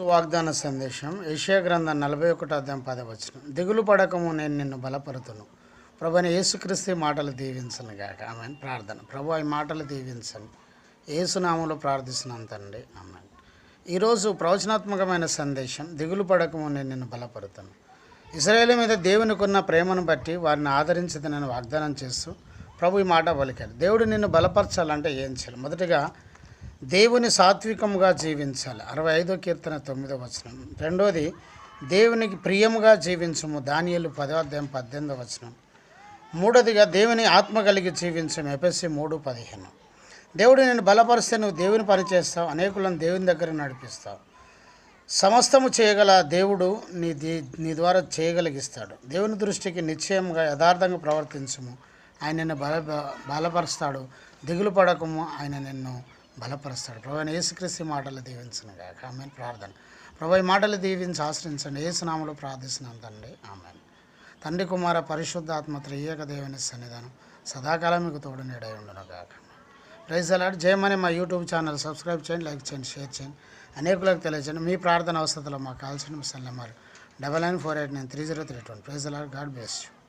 వాగ్దాన సందేశం ఏషియా గ్రంథం నలభై ఒకటి అధ్యాయం పదవచనం దిగులు పడకము నేను నిన్ను బలపరుతును. ప్రభుని యేసుక్రీస్తు మాటలు దీవించను గాక. ఆమె ప్రార్థన. ప్రభు ఈ మాటలు దీవించను. ఏసునామంలో ప్రార్థిస్తున్నాను తండ్రి ఆమె ఈరోజు ప్రవచనాత్మకమైన సందేశం దిగులు పడకము నేను నిన్ను బలపరుతును. ఇస్రాయేల్ మీద దేవునికున్న ప్రేమను బట్టి వారిని ఆదరించదని వాగ్దానం చేస్తూ ప్రభు ఈ మాట పలికాడు. దేవుడు నిన్ను బలపరచాలంటే ఏం చేయాలి? మొదటిగా దేవుని సాత్వికంగా జీవించాలి. అరవై ఐదో కీర్తన తొమ్మిదో వచనం. రెండోది దేవునికి ప్రియముగా జీవించము. దానియలు పదో అధ్యాయం పద్దెనిమిదో వచనం. మూడోదిగా దేవుని ఆత్మ కలిగి జీవించము. ఎపిఎస్సి మూడు పదిహేను. దేవుడు నేను బలపరిస్తే నువ్వు దేవుని పని చేస్తావు. అనేకులను దేవుని దగ్గర నడిపిస్తావు. సమస్తము చేయగల దేవుడు నీ దీ నీ ద్వారా చేయగలిగిస్తాడు. దేవుని దృష్టికి నిశ్చయంగా యథార్థంగా ప్రవర్తించము. ఆయన నిన్ను బల బలపరుస్తాడు. దిగులు పడకము. ఆయన నిన్ను బలపరుస్తాడు. ప్రభు యేసుక్రీస్తు మాటలు దీవించను గాక. ఆమె ప్రార్థన. ప్రభు ఈ మాటలు దీవించి ఆశ్రయించండి. ఏసునామలో ప్రార్థిస్తున్నాను తండ్రి. ఆమె తండ్రి కుమార పరిశుద్ధాత్మ త్రియేక దేవుని సన్నిధానం సదాకాలం మీకు తోడు నీడై ఉండను కాక ప్రైజ్ అలాడ్ జయమని మా యూట్యూబ్ ఛానల్ సబ్స్క్రైబ్ చేయండి లైక్ చేయండి షేర్ చేయండి. అనేకులకు తెలియజేయండి. మీ ప్రార్థన అవసరతలో మాకు కావాల్సిన cell number double nine four eight nine three zero three twenty praise అలాడ్ గాడ్ బ్లెస్ యూ.